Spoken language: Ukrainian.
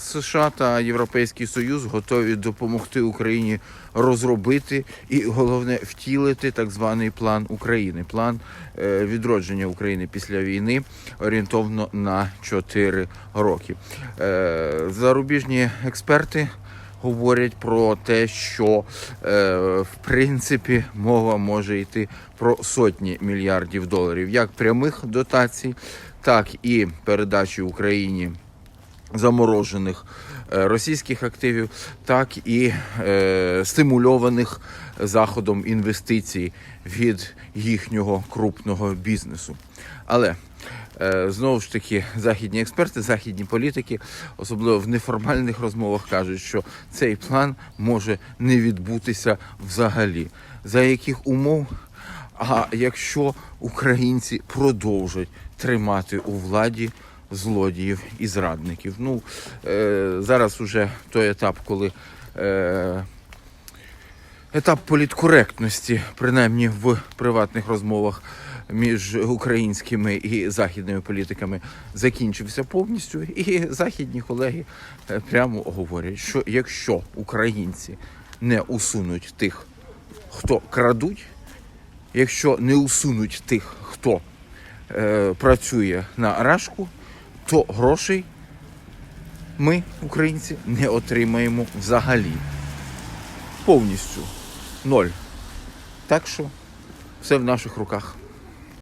США та Європейський Союз готові допомогти Україні розробити і головне втілити так званий план України, план е, відродження України після війни орієнтовно на 4 роки. Е, Зарубіжні експерти говорять про те, що е, в принципі мова може йти про сотні мільярдів доларів, як прямих дотацій, так і передачі Україні заморожених е, російських активів, так і е, стимульованих заходом інвестицій від їхнього крупного бізнесу. Але е, знову ж таки західні експерти, західні політики, особливо в неформальних розмовах, кажуть, що цей план може не відбутися взагалі. За яких умов? А якщо українці продовжать тримати у владі злодіїв і зрадників, ну е, зараз уже той етап, коли е, етап політкоректності, принаймні в приватних розмовах між українськими і західними політиками, закінчився повністю. І західні колеги е, прямо говорять, що якщо українці не усунуть тих, хто крадуть, якщо не усунуть тих, хто е, працює на рашку, то грошей ми, українці, не отримаємо взагалі. Повністю ноль. Так що все в наших руках.